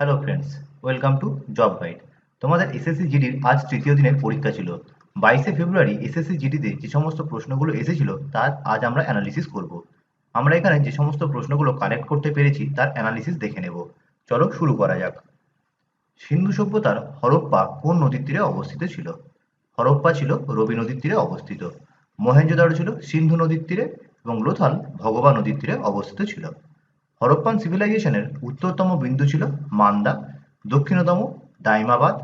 Hello friends welcome to job guide তোমাদের SSC জিডির আজ তৃতীয় দিনের পরীক্ষা ছিল। বাইশে ফেব্রুয়ারি এসএসসি জিডিতে যে সমস্ত প্রশ্নগুলো এসেছিল, তার আজ আমরা অ্যানালিসিস করব। আমরা এখানে যে সমস্ত প্রশ্নগুলো কালেক্ট করতে পেরেছি, তার অ্যানালিসিস দেখে নেব। চলো শুরু করা যাক। সিন্ধু সভ্যতার হরপ্পা কোন নদীর তীরে অবস্থিত ছিল? হরপ্পা ছিল রবি নদীর তীরে অবস্থিত। মহেঞ্জোদারো ছিল সিন্ধু নদীর তীরে এবং লোথাল ভগবা নদীর তীরে অবস্থিত ছিল। হরপ্পান সিভিলাইজেশনের উত্তরতম বিন্দু ছিল মান্দা, দক্ষিণতম দাইমাবাদ,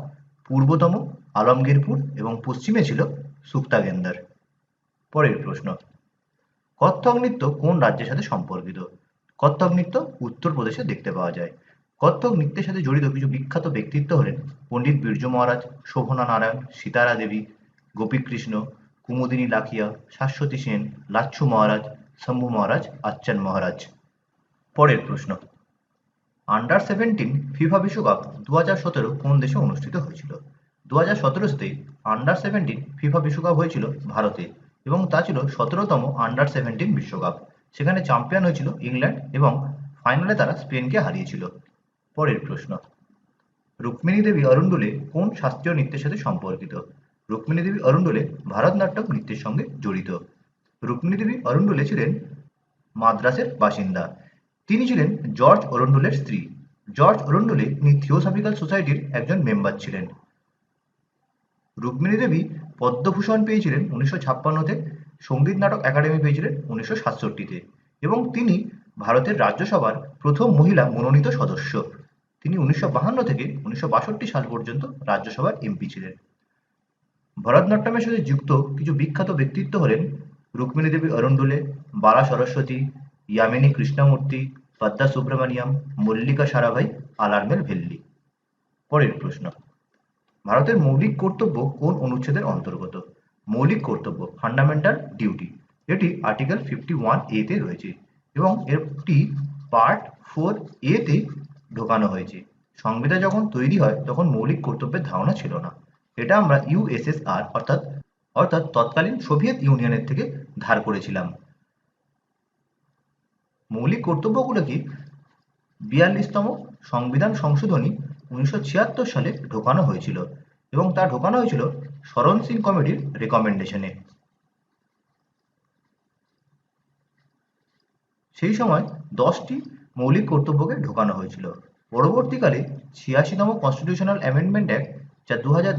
পূর্বতম আলমগীরপুর এবং পশ্চিমে ছিল সুক্তাগেন্দার। পরের প্রশ্ন কত্থক নৃত্য কোন রাজ্যের সাথে সম্পর্কিত? কত্থক নৃত্য উত্তরপ্রদেশে দেখতে পাওয়া যায়। কত্থক নৃত্যের সাথে জড়িত কিছু বিখ্যাত ব্যক্তিত্ব হলেন পণ্ডিত বীর্য মহারাজ, শোভনা নারায়ণ, সীতারা দেবী, গোপীকৃষ্ণ, কুমুদিনী লাখিয়া, শাশ্বতী সেন, লাচ্ছু মহারাজ, শম্ভু মহারাজ আচ্চান মহারাজ। পরের প্রশ্ন। আন্ডার সেভেন্টিন ফিফা বিশ্বকাপ দু হাজার সতেরো কোন দেশে অনুষ্ঠিত হয়েছিল? দু হাজার সতেরোতে আন্ডার সেভেন্টিন ফিফা বিশ্বকাপ হয়েছিল ভারতে এবং তা ছিল সতেরোতম আন্ডার সেভেন্টিন বিশ্বকাপ। সেখানে চ্যাম্পিয়ন হয়েছিল ইংল্যান্ড এবং ফাইনালে তারা স্পেনকে হারিয়েছিল। পরের প্রশ্ন। রুক্মিণী দেবী অরুণ্ডুলে কোন শাস্ত্রীয় নৃত্যের সাথে সম্পর্কিত? রুক্মিণী দেবী অরুণ্ডুলে ভারতনাট্যম নৃত্যের সঙ্গে জড়িত। রুক্মিণী দেবী অরুণ্ডুলে ছিলেন মাদ্রাসের বাসিন্দা। তিনি ছিলেন জর্জ অরুণ্ডুলের স্ত্রী। জর্জ অরুণ্ডুলে তিনি থিওসফিক্যাল সোসাইটির একজন মেম্বার ছিলেন। রুক্মিণী দেবী পদ্মভূষণ পেয়েছিলেন উনিশশো ছাপ্পান্নতে, সংগীত নাটক একাডেমি পেয়েছিলেন উনিশশো সাতষট্টিতে এবং তিনি ভারতের রাজ্যসভার প্রথম মহিলা মনোনীত সদস্য। তিনি উনিশশো বাহান্ন থেকে উনিশশো বাষট্টি সাল পর্যন্ত রাজ্যসভার এমপি ছিলেন। ভরতনাট্যমের সাথে যুক্ত কিছু বিখ্যাত ব্যক্তিত্ব হলেন রুক্মিণী দেবী অরুণ্ডুলে বালা সরস্বতী ইয়ামিনী কৃষ্ণমূর্তি পদ্মা সুব্রমণিয়াম মল্লিকা সারাভাই, আলারমেল ভেল্লি। পরের প্রশ্ন, ভারতের মৌলিক কর্তব্য কোন অনুচ্ছেদের অন্তর্গত? মৌলিক কর্তব্য ফান্ডামেন্টাল ডিউটি এটি আর্টিকেল ফিফটি ওয়ান এ তে রয়েছে এবং এটি পার্ট ফোর এ তে ঢোকানো হয়েছে। সংবিধান যখন তৈরি হয়, তখন মৌলিক কর্তব্যের ধারণা ছিল না। এটা আমরা ইউএসএসআর অর্থাৎ অর্থাৎ তৎকালীন সোভিয়েত ইউনিয়নের থেকে ধার করেছিলাম। মৌলিক কর্তব্যগুলো কি? বিয়াল্লিশতম সংবিধান সংশোধনী উনিশশো ছিয়াত্তর সালে ঢোকানো হয়েছিল এবং তা ঢোকানো হয়েছিল শরণ সিং কমিটির রেকমেন্ডেশনে সেই সময় দশটি মৌলিক কর্তব্যকে ঢোকানো হয়েছিল। পরবর্তীকালে ছিয়াশিতম কনস্টিটিউশনাল অ্যামেন্ডমেন্ট অ্যাক্ট যা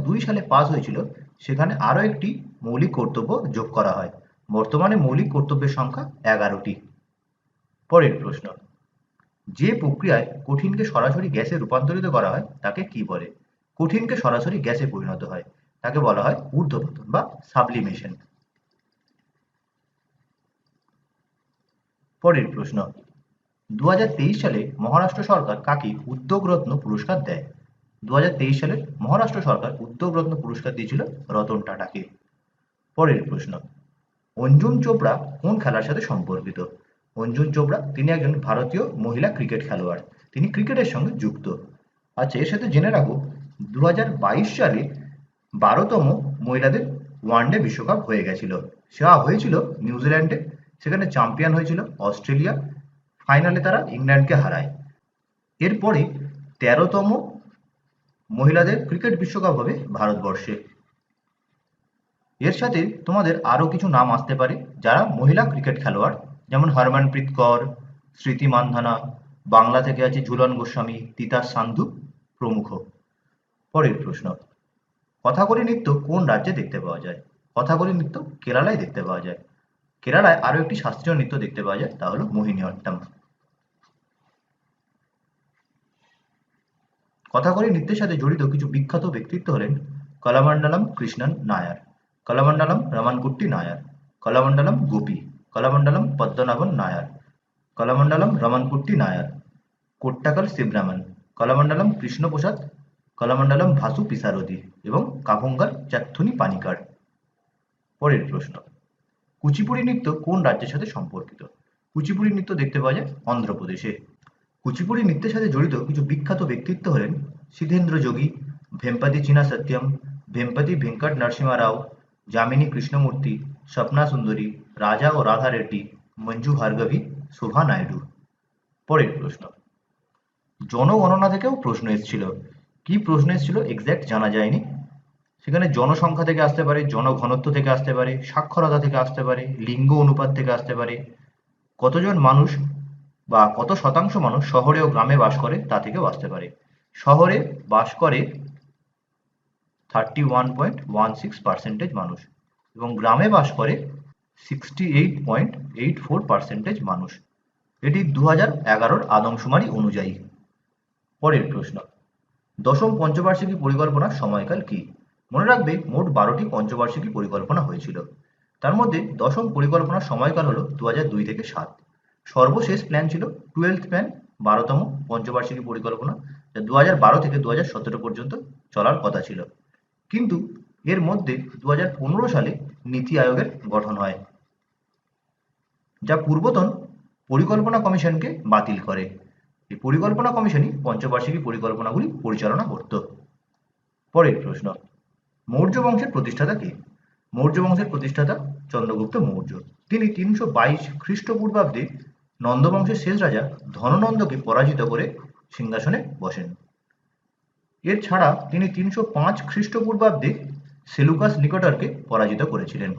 দু সালে পাস হয়েছিল, সেখানে আরও একটি মৌলিক কর্তব্য যোগ করা হয়। বর্তমানে মৌলিক কর্তব্যের সংখ্যা এগারোটি। পরের প্রশ্ন। যে প্রক্রিয়ায় কঠিনকে সরাসরি গ্যাসে রূপান্তরিত করা হয়, তাকে কি বলে? কঠিনকে সরাসরি গ্যাসে পরিণত হয়, তাকে বলা হয় ঊর্ধ্বপতন বা সাবলিমেশন। পরের প্রশ্ন। দুই হাজার তেইশ সালে মহারাষ্ট্র সরকার কাকে উদ্যোগ রত্ন পুরস্কার দেয়? দু হাজার তেইশ সালে মহারাষ্ট্র সরকার উদ্যোগ রত্ন পুরস্কার দিয়েছিল রতন টাটাকে। পরের প্রশ্ন। অঞ্জুম চোপড়া কোন খেলার সাথে সম্পর্কিত? অঞ্জুম চোপড়া, তিনি একজন ভারতীয় মহিলা ক্রিকেট খেলোয়াড়। তিনি ক্রিকেটের সঙ্গে যুক্ত। আচ্ছা এর সাথে জেনে রাখো দু হাজার বাইশ সালে বারোতম মহিলাদের ওয়ানডে বিশ্বকাপ হয়ে গেছিল। সেটা হয়েছিল নিউজিল্যান্ডে। সেখানে চ্যাম্পিয়ন হয়েছিল অস্ট্রেলিয়া। ফাইনালে তারা ইংল্যান্ডকে হারায়। এরপরে তেরোতম মহিলাদের ক্রিকেট বিশ্বকাপ হবে ভারতবর্ষে। এর সাথে তোমাদের আরও কিছু নাম আসতে পারে যারা মহিলা ক্রিকেট খেলোয়াড়। যেমন হরমনপ্রীত কর, স্মৃতি মান্ধানা, বাংলা থেকে আছে ঝুলন গোস্বামী, তিতাস সান্ধু প্রমুখ। পরের প্রশ্ন কথাকলি নৃত্য কোন রাজ্যে দেখতে পাওয়া যায়? কথাকলি নৃত্য কেরালায় দেখতে পাওয়া যায়। কেরালায় আরও একটি শাস্ত্রীয় নৃত্য দেখতে পাওয়া যায়, তা হলো মোহিনীঅট্টম কথাকলি নৃত্যের সাথে জড়িত কিছু বিখ্যাত ব্যক্তিত্ব হলেন কলামণ্ডলম কৃষ্ণন নায়ার। কলামণ্ডলম রমানকুট্টি নায়ার। কলামণ্ডলম গোপী। কলামণ্ডলম পদ্মনাভন নায়ার। কলামণ্ডলম রমানকুট্টি নায়ার। কোট্টাকল শিবরামন। কলামণ্ডলম কৃষ্ণপ্রসাদ। কলামণ্ডলম ভাসু পিসারদি এবং কাভঙ্গার চাথুনি পানিকার। পরের প্রশ্ন, কুচিপুড়ি নৃত্য কোন রাজ্যের সাথে সম্পর্কিত? কুচিপুড়ি নৃত্য দেখতে পাওয়া যায় অন্ধ্রপ্রদেশে। কুচিপুড়ি নৃত্যের সাথে জড়িত কিছু বিখ্যাত ব্যক্তিত্ব হলেন সিধেন্দ্র যোগী, ভেম্পাতি চীনা সত্যম, ভেম্পতি ভেঙ্কট নরসিমা রাও, যামিনী কৃষ্ণমূর্তি, স্বপ্না সুন্দরী রাজা ও রাধা রেড্ডি মঞ্জু ভার্গবী শোভা নাইডু। পরের প্রশ্ন। জনগণনা থেকেও প্রশ্ন এসেছিল। কি প্রশ্ন এসেছিল এক্স্যাক্ট জানা যায়নি। সেখানে জনসংখ্যা থেকে আসতে পারে, জনঘনত্ব থেকে আসতে পারে, সাক্ষরতা থেকে আসতে পারে, লিঙ্গ অনুপাত থেকে আসতে পারে। কতজন মানুষ বা কত শতাংশ মানুষ শহরে ও গ্রামে বাস করে তা থেকেও আসতে পারে। শহরে বাস করে thirty one point one six percentage মানুষ এবং গ্রামে বাস করে sixty eight point eight four percentage মানুষ। এটি দু হাজার এগারোর আদমশুমারি অনুযায়ী। পরের প্রশ্ন, দশম পঞ্চবার্ষিকী পরিকল্পনার সময়কাল কি? মনে রাখবে, মোট বারোটি পঞ্চবার্ষিকী পরিকল্পনা হয়েছিল। তার মধ্যে দশম পরিকল্পনার সময়কাল হল দু দুই থেকে সাত। সর্বশেষ প্ল্যান ছিল টুয়েলথ প্ল্যান বারোতম পঞ্চবার্ষিকী পরিকল্পনা, যা দু বারো থেকে দু সতেরো পর্যন্ত চলার কথা ছিল। কিন্তু এর মধ্যে দু হাজার পনেরো সালে নীতি আয়োগের গঠন হয়। যা পূর্বতন পরিকল্পনা কমিশনকে বাতিল করে। এই পরিকল্পনা কমিশনই পঞ্চবার্ষিকী পরিকল্পনাগুলি পরিচালনা করত। পরের প্রশ্ন, মৌর্য বংশের প্রতিষ্ঠাতা কে? মৌর্য বংশের প্রতিষ্ঠাতা চন্দ্রগুপ্ত মৌর্য। তিনি তিনশো বাইশ খ্রিস্টপূর্বাব্দে নন্দবংশের শেষ রাজা ধননন্দকে পরাজিত করে সিংহাসনে বসেন। এর ছাড়া তিনি তিনশো পাঁচ খ্রিস্টপূর্বাব্দে সেলুকাস নিকটারকে পরাজিত করেছিলেন।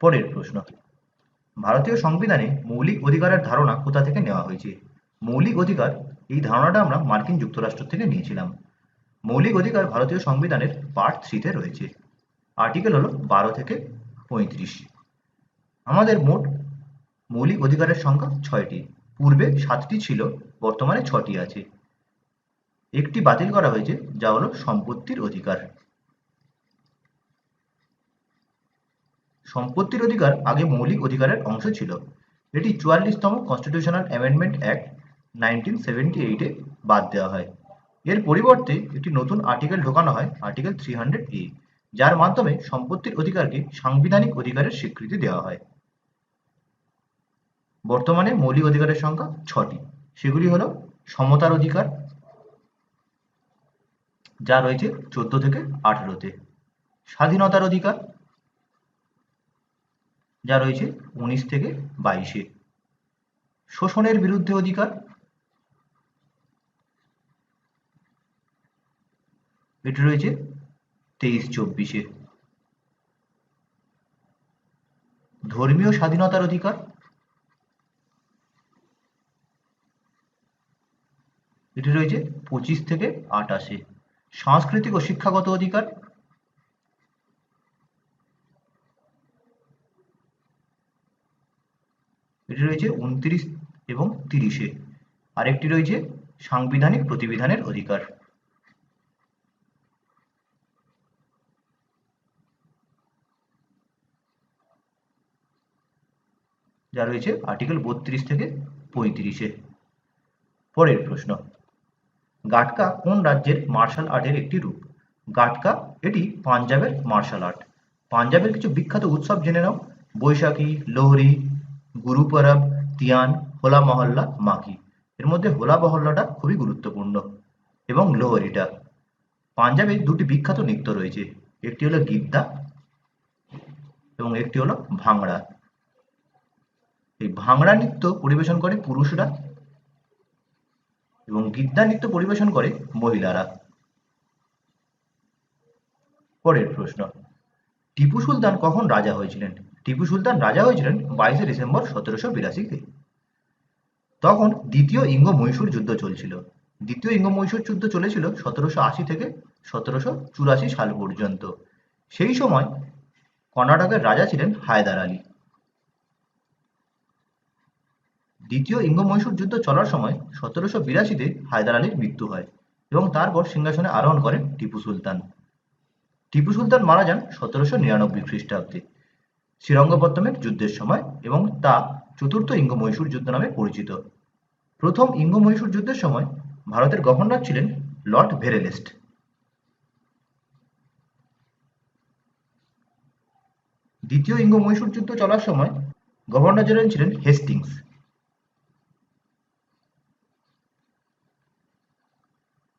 পরের প্রশ্ন। ভারতীয় সংবিধানে মৌলিক অধিকারের ধারণা কোথা থেকে নেওয়া হয়েছে? মৌলিক অধিকার, এই ধারণাটা আমরা মার্কিন যুক্তরাষ্ট্র থেকে নিয়েছিলাম। মৌলিক অধিকার ভারতীয় সংবিধানের পার্ট থ্রিতে রয়েছে। আর্টিকেল হলো বারো থেকে পঁয়ত্রিশ। আমাদের মোট মৌলিক অধিকারের সংখ্যা ছয়টি। পূর্বে সাতটি ছিল, বর্তমানে ছটি আছে। একটি বাতিল করা হয়েছে, যা হলো সম্পত্তির অধিকার। সম্পত্তির অধিকার আগে মৌলিক অধিকারের অংশ ছিল। এটি চুয়াল্লিশতম constitutional amendment act nineteen seventy এইটে বাদ দেওয়া হয়। এর পরিবর্তে একটি নতুন আর্টিকেল ঢোকানো হয় আর্টিকেল থ্রি হান্ড্রেড এ যার মাধ্যমে সম্পত্তির অধিকারকে সাংবিধানিক অধিকারের স্বীকৃতি দেওয়া হয়। বর্তমানে মৌলিক অধিকারের সংখ্যা ছটি। সেগুলি হলো সমতার অধিকার, যা রয়েছে চোদ্দ থেকে আঠেরোতে। স্বাধীনতার অধিকার যা রয়েছে উনিশ থেকে বাইশে। শোষণের বিরুদ্ধে অধিকার। এটি রয়েছে তেইশ চব্বিশে। ধর্মীয় স্বাধীনতার অধিকার। এটি রয়েছে পঁচিশ থেকে আটাশে। সাংস্কৃতিক ও শিক্ষাগত অধিকার। এটি রয়েছে, উনত্রিশ এবং তিরিশে। আরেকটি রয়েছে, সাংবিধানিক প্রতিবিধানের অধিকার। যা রয়েছে আর্টিকেল বত্রিশ থেকে পঁয়ত্রিশে। পরের প্রশ্ন, গাটকা কোন রাজ্যের মার্শাল আর্টের একটি রূপ? গাটকা, এটি পাঞ্জাবের মার্শাল আর্ট পাঞ্জাবের কিছু বিখ্যাত উৎসব জেনে নাও, বৈশাখী, লোহরি গুরু পরব তিয়ান, হোলা মহল্লা মাকি এর মধ্যে হোলা মহল্লাটা খুবই গুরুত্বপূর্ণ এবং লোহরিটা পাঞ্জাবে দুটি বিখ্যাত নৃত্য রয়েছে। একটি হলো গিদ্দা এবং একটি হলো ভাংড়া এই ভাংড়া নৃত্য পরিবেশন করে পুরুষরা এবং গিদ্দা নৃত্য পরিবেশন করে মহিলারা। পরের প্রশ্ন, টিপু সুলতান কখন রাজা হয়েছিলেন? টিপু সুলতান রাজা হয়েছিলেন বাইশে ডিসেম্বর সতেরোশো বিরাশিতে তখন দ্বিতীয় ইঙ্গ মহীশূর যুদ্ধ চলছিল। দ্বিতীয় ইঙ্গ মহীশূর যুদ্ধ চলেছিল সতেরোশো আশি থেকে সতেরোশো চুরাশি সাল পর্যন্ত। সেই সময় কর্ণাটকের রাজা ছিলেন হায়দার আলী। দ্বিতীয় ইঙ্গ মহীশূর যুদ্ধ চলার সময় সতেরোশো বিরাশিতে হায়দার আলীর মৃত্যু হয় এবং তারপর সিংহাসনে আরোহণ করেন টিপু সুলতান। টিপু সুলতান মারা যান সতেরোশো নিরানব্বই খ্রিস্টাব্দে। শ্রীরঙ্গপত্তমের যুদ্ধের সময় এবং তা চতুর্থ ইঙ্গ মহীশূর যুদ্ধ নামে পরিচিত। প্রথম ইঙ্গ মহীশূর যুদ্ধের সময় ভারতের গভর্নর ছিলেন লর্ড ভেরেলেস্ট। দ্বিতীয় ইঙ্গ মহীশূর যুদ্ধ চলার সময় গভর্নর জেনারেল ছিলেন হেস্টিংস।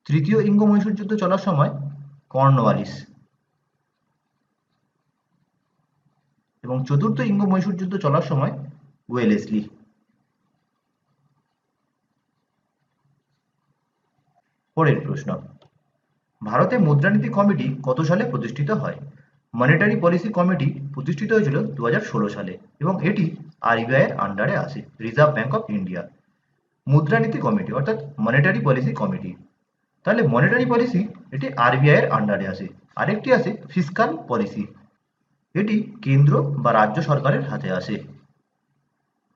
তৃতীয় ইঙ্গ মহীশূর যুদ্ধ চলার সময় কর্নওয়ালিস। এবং চতুর্থ ইঙ্গ মহীশূর যুদ্ধ চলার সময় ওয়েলেসলি পরের প্রশ্ন, ভারতে মুদ্রানীতি কমিটি কত সালে প্রতিষ্ঠিত হয়? মনিটারি পলিসি কমিটি প্রতিষ্ঠিত হয়েছিল দু হাজার ষোলো সালে এবং এটি আরবিআই এর আন্ডারে আসে রিজার্ভ ব্যাঙ্ক অফ ইন্ডিয়া মুদ্রানীতি কমিটি, অর্থাৎ মনিটারি পলিসি কমিটি। তাহলে মনিটারি পলিসি এটি আরবিআই এর আন্ডারে আসে আরেকটি আছে ফিসকাল পলিসি এটি কেন্দ্র বা রাজ্য সরকারের হাতে আসে।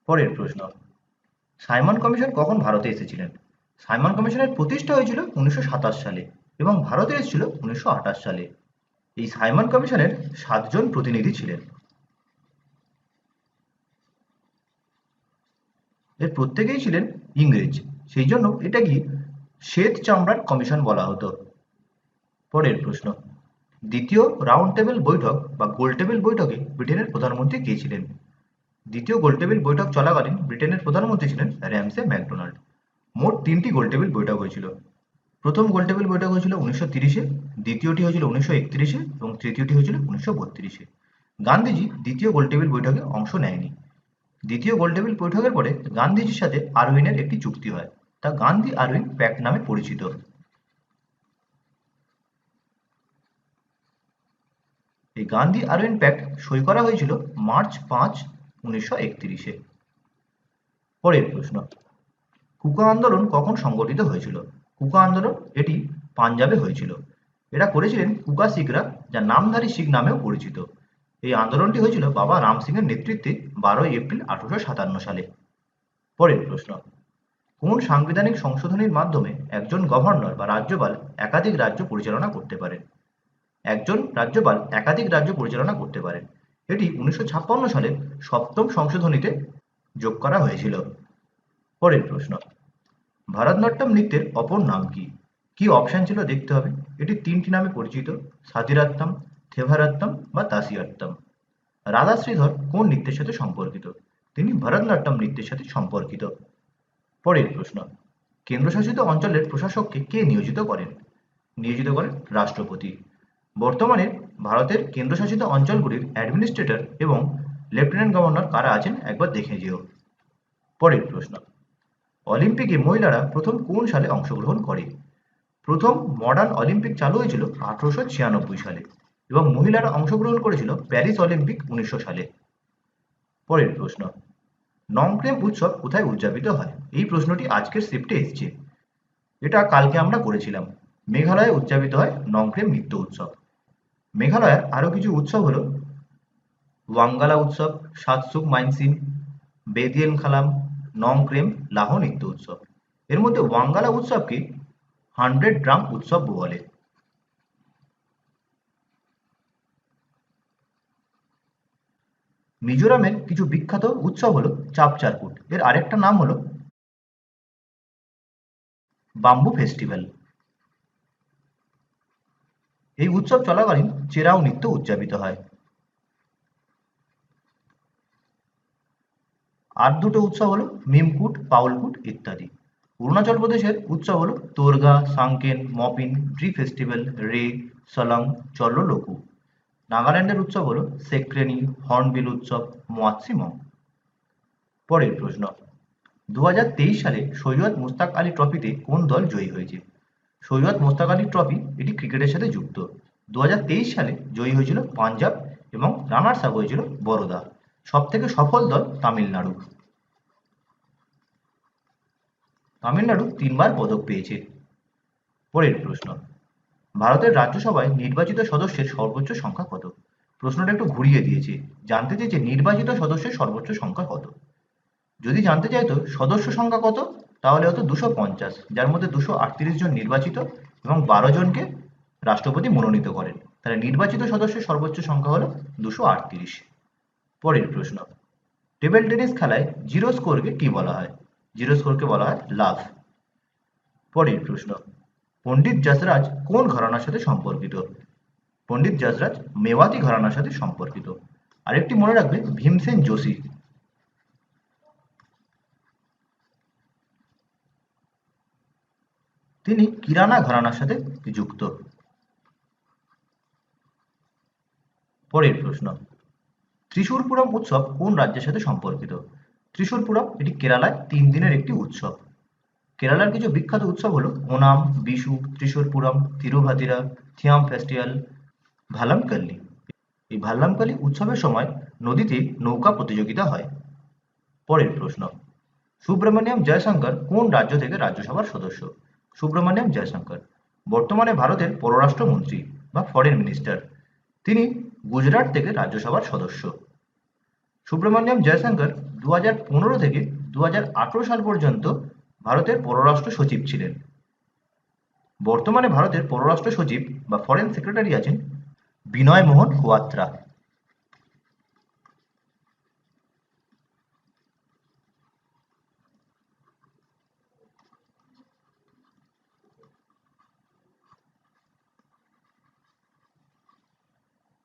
পরের প্রশ্ন, সাইমন কমিশন কখন ভারতে এসেছিলেন? সাইমন কমিশনের প্রতিষ্ঠা হয়েছিল উনিশশো সাতাশ সালে এবং ভারতে এসেছিল উনিশশো আঠাশ সালে। এই সাইমন কমিশনের সাতজন প্রতিনিধি ছিলেন। এর প্রত্যেকেই ছিলেন ইংরেজ সেই জন্য এটাকে শ্বেত চামড়ার কমিশন বলা হতো। পরের প্রশ্ন দ্বিতীয় রাউন্ড টেবিল বৈঠক বা গোল টেবিল বৈঠকে ব্রিটেনের প্রধানমন্ত্রী কে ছিলেন? দ্বিতীয় গোল টেবিল বৈঠক চলাকালীন ব্রিটেনের প্রধানমন্ত্রী ছিলেন র্যামসে ম্যাকডোনাল্ড। মোট তিনটি গোল টেবিল বৈঠক হয়েছিল। প্রথম গোল টেবিল বৈঠক হয়েছিল উনিশশো তিরিশে, দ্বিতীয়টি হয়েছিল উনিশশো একত্রিশে এবং তৃতীয়টি হয়েছিল উনিশশো বত্রিশে। গান্ধীজি দ্বিতীয় গোল টেবিল বৈঠকে অংশ নেয়নি। দ্বিতীয় গোল টেবিল বৈঠকের পরে গান্ধীজির সাথে আরউইনের একটি চুক্তি হয়, তা গান্ধী আরউইন প্যাক্ট নামে পরিচিত। এই গান্ধী আরউইন প্যাক্ট সই করা হয়েছিল মার্চ পাঁচ, উনিশশো একত্রিশে। পরের প্রশ্ন, কুকা আন্দোলন কখন সংগঠিত হয়েছিল? কুকা আন্দোলন এটি পাঞ্জাবে হয়েছিল। এটা করেছিলেন কুকা শিখরা যা নামধারী শিখ নামেও পরিচিত। এই আন্দোলনটি হয়েছিল বাবা রাম সিং এর নেতৃত্বে বারোই এপ্রিল আঠারোশো সাতান্ন সালে। পরের প্রশ্ন, কোন সাংবিধানিক সংশোধনীর মাধ্যমে একজন গভর্নর বা রাজ্যপাল একাধিক রাজ্য পরিচালনা করতে পারেন? একজন রাজ্যপাল একাধিক রাজ্য পরিচালনা করতে পারেন। এটি উনিশশো ছাপ্পান্ন সালে সপ্তম সংশোধনীতে যোগ করা হয়েছিল। পরের প্রশ্ন, ভারতনাট্যম নৃত্যের অপর নাম কি? কি অপশন ছিল দেখতে হবে। এটি তিনটি নামে পরিচিত সাতিরাত্তম থেভারাত্তম বা তাসিয়াত্তম রাধা শ্রীধর কোন নৃত্যের সাথে সম্পর্কিত? তিনি ভরতনাট্যম নৃত্যের সাথে সম্পর্কিত। পরের প্রশ্ন, কেন্দ্রশাসিত অঞ্চলের প্রশাসককে কে নিয়োজিত করেন? নিয়োজিত করেন রাষ্ট্রপতি। বর্তমানে ভারতের কেন্দ্রশাসিত অঞ্চলগুলির অ্যাডমিনিস্ট্রেটর এবং লেফটেন্যান্ট গভর্নর কারা আছেন একবার দেখে যেও। পরের প্রশ্ন, অলিম্পিকে মহিলারা প্রথম কোন সালে অংশগ্রহণ করে? প্রথম মডার্ন অলিম্পিক চালু হয়েছিল আঠারোশো ছিয়ানব্বই সালে এবং মহিলারা অংশগ্রহণ করেছিল প্যারিস অলিম্পিক উনিশশো সালে। পরের প্রশ্ন, নংক্রেম উৎসব কোথায় উদযাপিত হয়? এই প্রশ্নটি আজকের শিফটে এসছে। এটা কালকে আমরা করেছিলাম। মেঘালয়ে উদযাপিত হয় নংক্রেম নৃত্য উৎসব। মেঘালয়ের আরও কিছু উৎসব হলো। ওয়াঙ্গালা উৎসব সাতসুক মাইনসিন বেদিয়েন খালাম নং নংক্রেম লাহ নৃত্য উৎসব। এর মধ্যে ওয়াঙ্গালা উৎসবকে হান্ড্রেড ড্রাম উৎসব বলে। মিজোরামের কিছু বিখ্যাত উৎসব হলো চাপচারকুট এর আরেকটা নাম হলো বাম্বু ফেস্টিভ্যাল। এই উৎসব চলাকালীন চেরাও নৃত্য উদযাপিত হয়। আর দুটো উৎসব হলো মিমকুট, পাউলকুট ইত্যাদি। অরুণাচল প্রদেশের উৎসব হলো তোরগা, সাংকেন, মপিন ড্রি ফেস্টিভ্যাল, রে, সলং চল্ল লোকু নাগাল্যান্ডের উৎসব হলো সেক্রেনি, হর্নবিল উৎসব মোয়াৎসিমং পরের প্রশ্ন দু হাজার তেইশ সালে সৈয়দ মুস্তাক আলী ট্রফিতে কোন দল জয়ী হয়েছে? সৈয়দ মোস্তাক আলী ট্রফি এটি ক্রিকেটের সাথে যুক্ত। দু হাজার তেইশ সালে জয়ী হয়েছিল পাঞ্জাব এবং রানার্স আপ হয়েছিল বরোদা। সব থেকে সফল দল তামিলনাড়ু। তামিলনাড়ু তিনবার পদক পেয়েছে। পরের প্রশ্ন, ভারতের রাজ্যসভায় নির্বাচিত সদস্যের সর্বোচ্চ সংখ্যা কত? প্রশ্নটা একটু ঘুরিয়ে দিয়েছে। জানতে চেয়েছে নির্বাচিত সদস্যের সর্বোচ্চ সংখ্যা কত? যদি জানতে চাইতো, সদস্য সংখ্যা কত? তাহলে হতো দুশো পঞ্চাশ, যার মধ্যে দুশো আটত্রিশ জন নির্বাচিত এবং বারো জনকে রাষ্ট্রপতি মনোনীত করেন। তাহলে নির্বাচিত সদস্যের সর্বোচ্চ সংখ্যা হলো দুশো আটত্রিশ। পরের প্রশ্ন, টেবিল টেনিস খেলায় জিরো স্কোরকে কি বলা হয়? জিরো স্কোরকে বলা হয় লাভ পরের প্রশ্ন, পণ্ডিত যশরাজ কোন ঘরানার সাথে সম্পর্কিত? পণ্ডিত যশরাজ মেওয়াতি ঘরানার সাথে সম্পর্কিত। আরেকটি মনে রাখবে, ভীমসেন যোশী। তিনি কিরানা ঘরানার সাথে যুক্ত। পরের প্রশ্ন ত্রিশূরপুরম উৎসব কোন রাজ্যের সাথে সম্পর্কিত? ত্রিশূরপুরম এটি কেরালায় তিন দিনের একটি উৎসব। কেরালার কিছু বিখ্যাত উৎসব হলো ওনাম, বিশু ত্রিশূরপুরম তিরুভাতিরা, থিয়াম ফেস্টিভ্যাল ভালামকাল্লি এই ভাল্লামকালী উৎসবের সময় নদীতে নৌকা প্রতিযোগিতা হয়। পরের প্রশ্ন, সুব্রমণিয়াম জয়শঙ্কর কোন রাজ্য থেকে রাজ্যসভার সদস্য? সুব্রমণিয়াম জয়শঙ্কর, বর্তমানে ভারতের পররাষ্ট্রমন্ত্রী বা ফরেন মিনিস্টার তিনি গুজরাট থেকে রাজ্যসভার সদস্য। সুব্রমণিয়াম জয়শঙ্কর দু পনেরো থেকে দু হাজার আঠারো সাল পর্যন্ত ভারতের পররাষ্ট্র সচিব ছিলেন। বর্তমানে ভারতের পররাষ্ট্র সচিব বা ফরেন সেক্রেটারি আছেন বিনয় মোহন কোয়াত্রা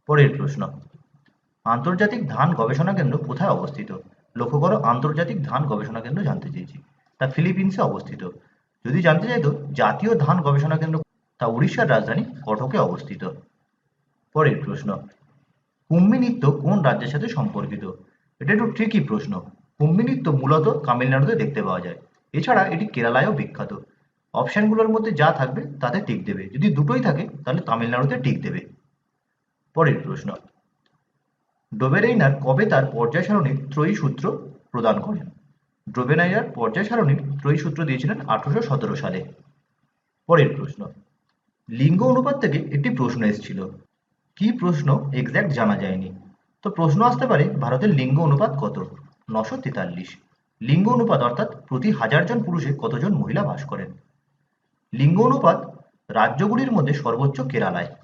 পরের প্রশ্ন। আন্তর্জাতিক ধান গবেষণা কেন্দ্র কোথায় অবস্থিত? লক্ষ্য করো, আন্তর্জাতিক ধান গবেষণা কেন্দ্র জানতে চেয়েছি। তা ফিলিপিন্সে অবস্থিত। যদি জানতে চাইতো জাতীয় ধান গবেষণা কেন্দ্র তা উড়িষ্যার রাজধানী কটকে অবস্থিত। পরের প্রশ্ন কুম্মি নৃত্য কোন রাজ্যের সাথে সম্পর্কিত? এটা একটু ট্রিকি প্রশ্ন। কুম্মি নৃত্য মূলত তামিলনাড়ুতে দেখতে পাওয়া যায়। এছাড়া এটি কেরালায়ও বিখ্যাত। অপশনগুলোর মধ্যে যা থাকবে তাতে টিক দেবে। যদি দুটোই থাকে, তাহলে তামিলনাড়ুতে টিক দেবে। পরের প্রশ্ন। ডোবেরেইনার কবে তার পর্যায় সারণীর ত্রয়ী সূত্র প্রদান করেন? ডোবেনাইয়ার পর্যায় সারণীর ত্রয়ী সূত্র দিয়েছিলেন আঠারোশো সতেরো সালে। পরের প্রশ্ন। লিঙ্গ অনুপাত থেকে একটি প্রশ্ন এসেছিল। কি প্রশ্ন এক্স্যাক্ট জানা যায়নি। তো প্রশ্ন আসতে পারে ভারতের লিঙ্গ অনুপাত কত? নশো তেতাল্লিশ। লিঙ্গ অনুপাত অর্থাৎ প্রতি হাজার জন পুরুষে কতজন মহিলা বাস করেন? লিঙ্গ অনুপাত রাজ্যগুলির মধ্যে সর্বোচ্চ কেরালায়।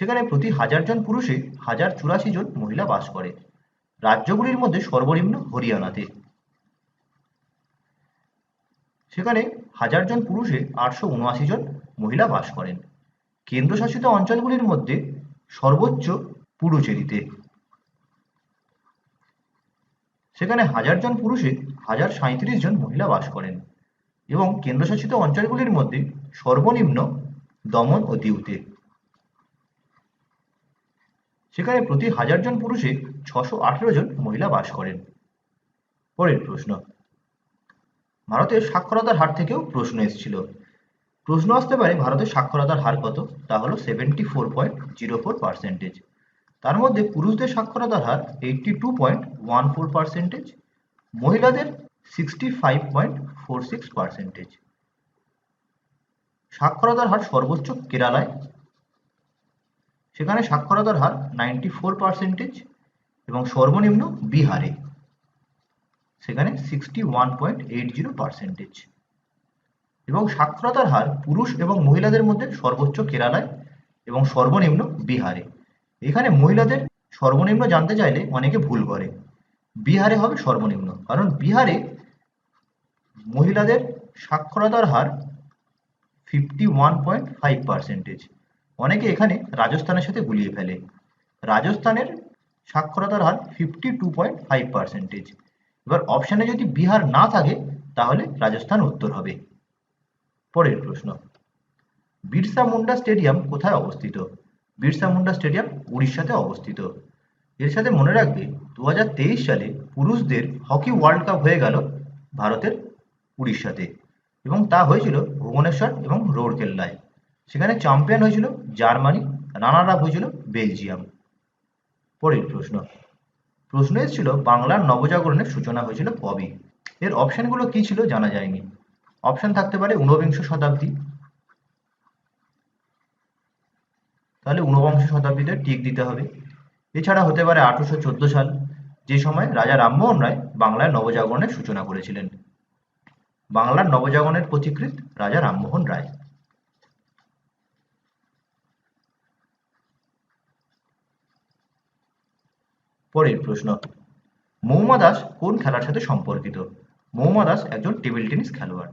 সেখানে প্রতি হাজার জন পুরুষে হাজার চুরাশি জন মহিলা বাস করে। রাজ্যগুলির মধ্যে সর্বনিম্ন হরিয়ানাতে। সেখানে হাজার জন পুরুষে আটশো উনআশি জন মহিলা বাস করেন। কেন্দ্রশাসিত অঞ্চলগুলির মধ্যে সর্বোচ্চ পুডুচেরিতে। সেখানে হাজার জন পুরুষে হাজার সাঁত্রিশ জন মহিলা বাস করেন এবং কেন্দ্রশাসিত অঞ্চলগুলির মধ্যে সর্বনিম্ন দমন ও দিউতে সেখানে প্রতি হাজার জন পুরুষে ছশো আঠেরো জন মহিলা বাস করেন। পরের প্রশ্ন। ভারতের সাক্ষরতার হার থেকেও প্রশ্ন এসেছিল। প্রশ্ন আসতে পারে ভারতের সাক্ষরতার হার কত? তা হলো seventy four point zero four percentage তার মধ্যে পুরুষদের সাক্ষরতার হার eighty two point one four percentage মহিলাদের sixty five point four six percentage সাক্ষরতার হার সর্বোচ্চ কেরালায় সেখানে সাক্ষরতার হার নাইনটি ফোর পার্সেন্টেজ এবং সর্বনিম্ন বিহারে। সেখানে sixty one point eight zero percentage এবং সাক্ষরতার হার পুরুষ এবং মহিলাদের মধ্যে সর্বোচ্চ কেরালায় এবং সর্বনিম্ন বিহারে। এখানে মহিলাদের সর্বনিম্ন জানতে চাইলে অনেকে ভুল করে। বিহারে হবে সর্বনিম্ন। কারণ বিহারে মহিলাদের সাক্ষরতার হার fifty one point five percentage অনেকে এখানে রাজস্থানের সাথে গুলিয়ে ফেলে। রাজস্থানের সাক্ষরতার হার fifty two point five percentage এবার অপশানে যদি বিহার না থাকে, তাহলে রাজস্থান উত্তর হবে। পরের প্রশ্ন। বিরসা মুন্ডা স্টেডিয়াম কোথায় অবস্থিত? বিরসা মুন্ডা স্টেডিয়াম উড়িষ্যাতে অবস্থিত। এর সাথে মনে রাখবে দু হাজার তেইশ সালে পুরুষদের হকি ওয়ার্ল্ড কাপ হয়ে গেল ভারতের উড়িষ্যাতে। এবং তা হয়েছিল ভুবনেশ্বর এবং রৌরকেল্লায়। সেখানে চ্যাম্পিয়ন হয়েছিল জার্মানি রানার আপ হয়েছিল বেলজিয়াম। পরের প্রশ্ন। প্রশ্ন এসেছিল, বাংলার নবজাগরণের সূচনা হয়েছিল কবে? এর অপশনগুলো কি ছিল জানা যায়নি। অপশন থাকতে পারে ঊনবিংশ শতাব্দী। তাহলে ঊনবিংশ শতাব্দীতে টিক দিতে হবে। এছাড়া হতে পারে আঠারোশো চোদ্দ সাল, যে সময় রাজা রামমোহন রায় বাংলায় নবজাগরণের সূচনা করেছিলেন। বাংলার নবজাগরণের পথিকৃৎ রাজা রামমোহন রায়। পরের প্রশ্ন। মৌমা দাস কোন খেলার সাথে সম্পর্কিত? মৌমা দাস একজন টেবিল টেনিস খেলোয়াড়।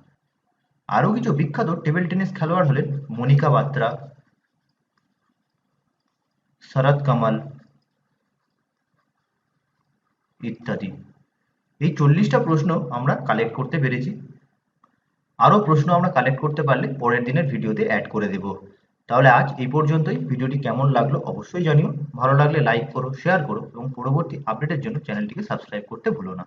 আরও কিছু বিখ্যাত টেবিল টেনিস খেলোয়াড় হলেন মনিকা বাত্রা, শরৎ কামাল ইত্যাদি। এই চল্লিশটা প্রশ্ন আমরা কালেক্ট করতে পেরেছি। আরও প্রশ্ন আমরা কালেক্ট করতে পারলে পরের দিনের ভিডিওতে অ্যাড করে দেব। তাহলে আজ এই পর্যন্তই। ভিডিওটি কেমন লাগল অবশ্যই জানিও। ভালো লাগলে লাইক করো শেয়ার করো এবং পরবর্তী আপডেটের জন্য চ্যানেলটিকে সাবস্ক্রাইব করতে ভুলো না।